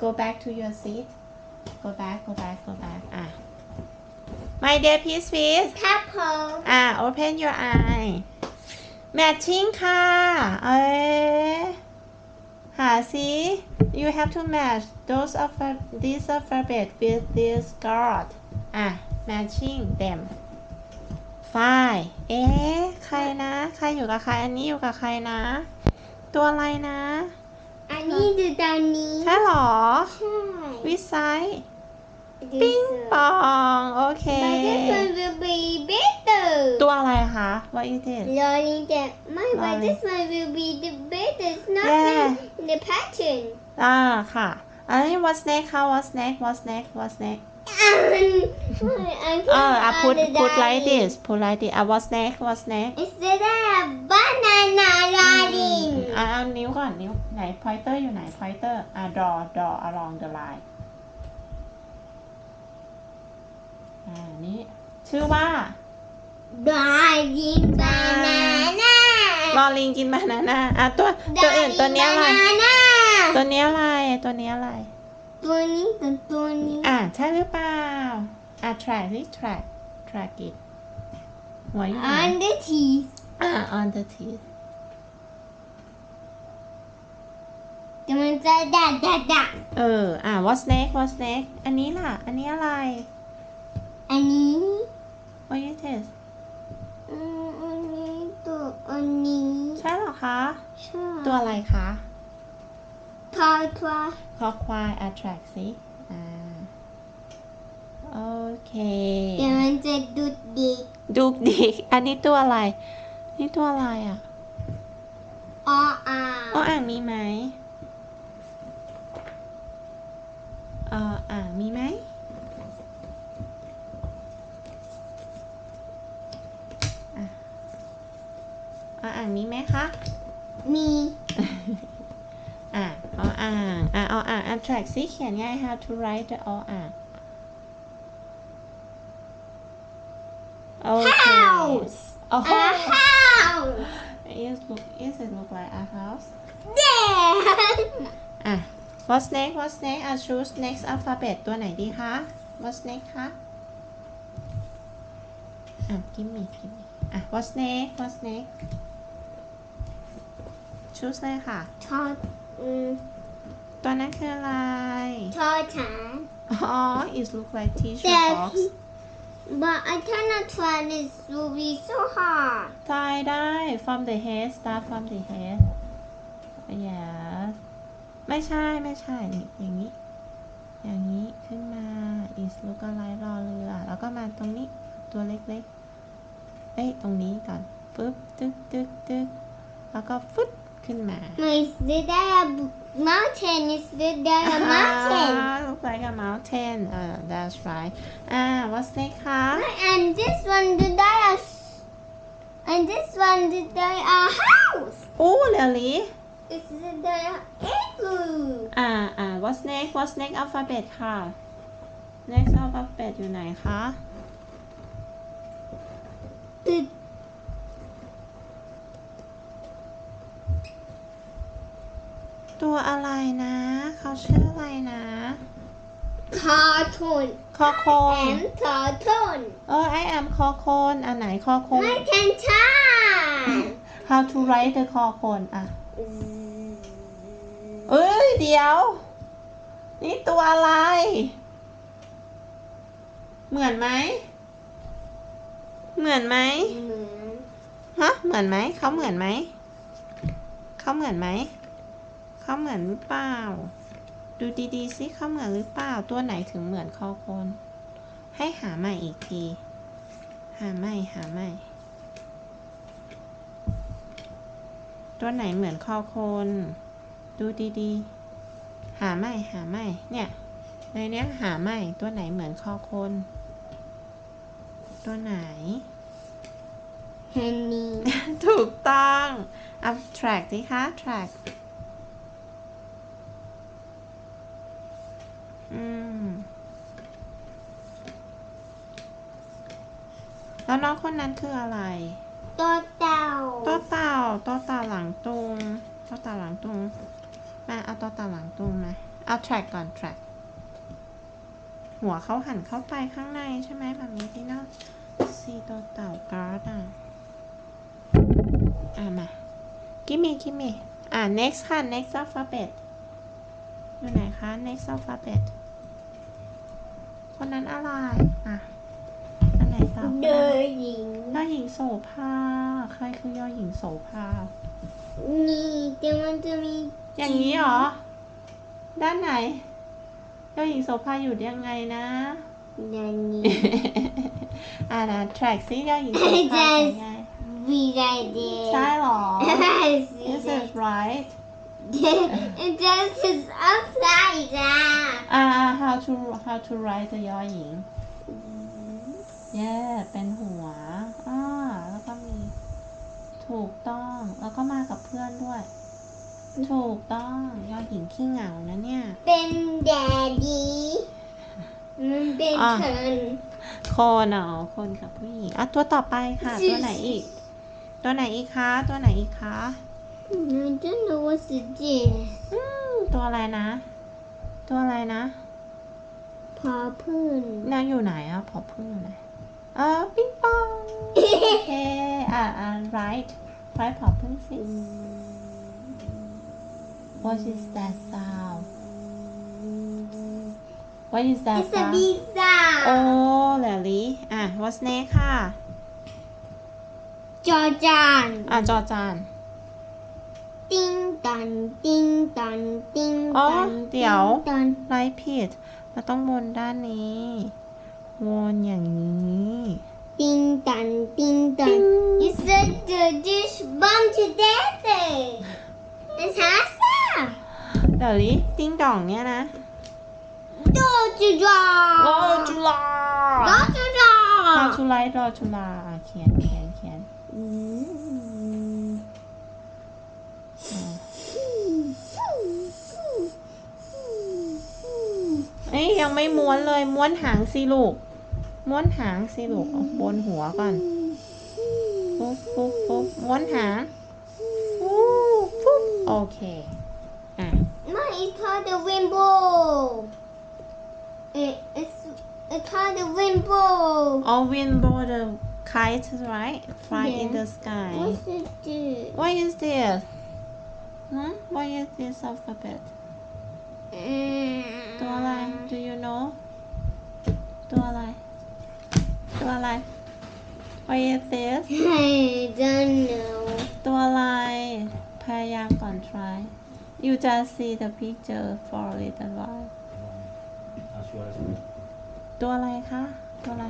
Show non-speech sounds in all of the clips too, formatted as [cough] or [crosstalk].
go back to your seat go back go back go back อะ my dear please please ครับผมอะ open your eye matching ค่ะ เอ้ยหาสิ you have to match those alpha this alphabet with this card อะ matching them five เอ๊ะ ใครนะ ใครอยู่กับใคร อันนี้อยู่กับใครนะ ตัวอะไรนะ อันนี้ดูตอนนี้ ใช่หรอ ใช่ วิสัย ดู ปิ้ง สิ ปอง โอเค But this one will be better ตัวอะไรคะ what is it Learning that my but Lolly. this one will be the better it's not Yeah. the, the pattern อ่าค่ะ อันนี้ what's next ค่ะ what's next what's next what's next I [laughs] เอออ่ะ put can't put like understand this put like this อ่ะ what's next what's next Is that a banana darling อะเอานิ้วก่อนนิ้วไหน pointer อยู่ไหน pointer อะ draw draw along the line อ่านี่ชื่อว่า Darling banana ลอลิงกินบานาน่าอะตัวตัวอื่นตัวเนี้ยอะไร banana ตัวเนี้ยอะไรตัวเนี้ยอะไร ตัวนี้กับตัวนี้อะใช่หรือเปล่าอะ track สิ track track it หัวอยู่ไหน on the teeth อะ on the teeth แต่มันจะดัดดัดดัดเออ อะ what's next what's next อันนี้ล่ะ อันนี้อะไร อันนี้ what is this อืมอันนี้ตัวอันนี้ใช่เหรอคะ ใช่ตัวอะไรคะทอทัวคอควาย attract สิอ่าโอเคเดี๋ยวมันจะดุดดิกดูดิกอันนี้ตัวอะไร นี่ตัวอะไรอะ ออ่าอ้ออ่างมีไหม เอออ่างมีไหมอะอ้ออ่างมีไหมคะ มี อะออ่างอะเอาอ่าง attract สิเขียนง่าย how to write the ออ่างโอเค house โอ้โห a house is look is it look like a house there อะ what's next what's next อะ choose next alphabet ตัวไหนดีคะ what's next คะอะ give me give me อะ what's next what's next choose เลยค่ะทออืมตัวนั้นคืออะไรทอฐานอ๋อ it look like tissue แต่ box but I cannot try this will be so hard ทายได้ from the head start from the head yes ไม่ใช่ไม่ใช่นี่อย่างนี้ อย่างนี้ขึ้นมา is look อะไรรอเรือ แล้วก็มาตรงนี้ตัวเล็กๆ เอ้ย ตรงนี้ก่อนปึ๊บตึกตึกตึกแล้วก็ฟึดขึ้นมา My is there a mountain is there a mountain อ่า look like a mountain เออ that's right อ่า what's next คะ and this one the there and this one the there a house อู้เรลี่ It's the there igloo อ่าอ่า what's next what's next alphabet ค่ะ next alphabet อยู่ไหนคะ the ตัวอะไรนะ เขาชื่ออะไรนะ cartoon คอโคน and cartoon เออ I am คอโคนอันไหนคอโคน My can time how to write the คอโคนอะ เอ้ย เดี๋ยว นี่ตัวอะไร เหมือนไหม เหมือนไหมฮะ เหมือนไหม เขาเหมือนไหม เขาเหมือนไหม เขาเหมือนหรือเปล่า ดูดีๆสิเขาเหมือนหรือเปล่า ตัวไหนถึงเหมือนคอโคน ให้หาใหม่อีกที หาใหม่ หาใหม่ ตัวไหนเหมือนคอโคน ดูดีๆ หาใหม่หาใหม่เนี่ย ในเนี้ยหาใหม่ตัวไหนเหมือนคอโคน ตัวไหน Honey ถูกต้องเอา track สิคะ track อืมแล้วน้องคนนั้นคืออะไร ตัวเต่าต่อเต่าต่อเต่าหลังตรงต่อเต่าหลังตรง มาเอาต่อเต่าหลังตรงมา เอา track ก่อน track หัวเขาหันเข้าไปข้างในใช่ไหมแบบนี้ที่น่าซีตัวเต่าการ์ดอะ อะมา กิมมี่กิมมี่อะ next ค่ะ next alphabet อยู่ไหนคะ next alphabet คนนั้นอะไร อะ อันไหนต่อเดินหญิงยอหญิงโสภา ใครคือยอหญิงโสภา นี่แต่มันจะมีอย่างนี้เหรอ ด้านไหน ยอหญิงโสภาอยู่ยังไงนะอย่างนี้อ่านะ track ซิยอหญิงโสภาเป็นยังไงวีไรเดย์ใช่เหรอ Yes, This is right it just is upside down. อ่า how to how to write ยอหญิง yeah เป็นหัวอ่าแล้วก็มี ถูกต้อง แล้วก็มากับเพื่อนด้วย ถูกต้องยอหญิงขี้เหงานะเนี่ย เป็นแดดดี้มันเป็นอะ คนคนเหรอคนกับผู้หญิงอะตัวต่อไปค่ะ ตัวไหนอีก ตัวไหนอีกคะ ตัวไหนอีกคะ I don't know what it is อืมตัวอะไรนะ ตัวอะไรนะพอพื้นนางอยู่ไหนอะพอพึ่งอยู่ไหนเออปิ๊งปองโอเค อะอะ right right พอพึ่งสิ What is that sound What is that It's a sound pizza โอ้เหลลี่อะ what's next ค่ะ จอจานอะจอจาน ติ้งตันติ้งตันติ้งอ๋อตันเดี๋ยว ติ้งตันไลท์ผิดเราต้องวนด้านนี้ วนอย่างนี้ ติ้งตันติ้งตัปิ้นง You said the dish bomb together It's Hasa เดี๋ยวลิติ้งดองเนี่ยนะโดจุจารอจุฬาโดจุจารอจุไลรอจุฬาอะเขียนเขียนเขียนอืมอะเอ้ยยังไม่ม้วนเลยม้วนหางสิลูก ม้วนหางสิลูกเอาบนหัวก่อนปุ๊บปุ๊บปุ๊บม้วนหางปุ๊บปุ๊บโอเค อะ My, it's called the rainbow. It, it's it's called the rainbow. All wind blow the kite right fly in Yeah. the sky What's it do? What is this hmm? What is this alphabet ตัวอะไร Do you know ตัวอะไรตัว อะไร What is this I don't know. ตัวอะไร พยายามก่อน try You just see the picture for a little while เอาชัวร์แล้วใช่ไหมตัวอะไรคะ ตัวอะไร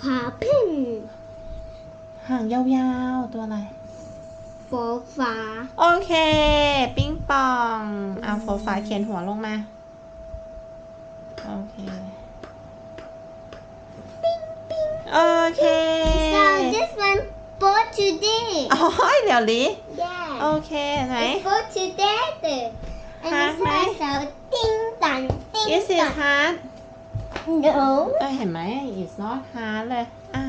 Popping. หางยาวๆ ตัวอะไร For far. โอเค ปิ้งปอง เอาโฟฟ้าเขียนหัวลงมา โอเค โอเค So this one for today. [laughs] อ๋อเดี๋ยวลิ โอ Yeah. เค ไหน It's for together. And Hard this ไหม has a ding dong ding Is it dong. hard No. เออเห็นไหม it's not hard เลย อ่ะ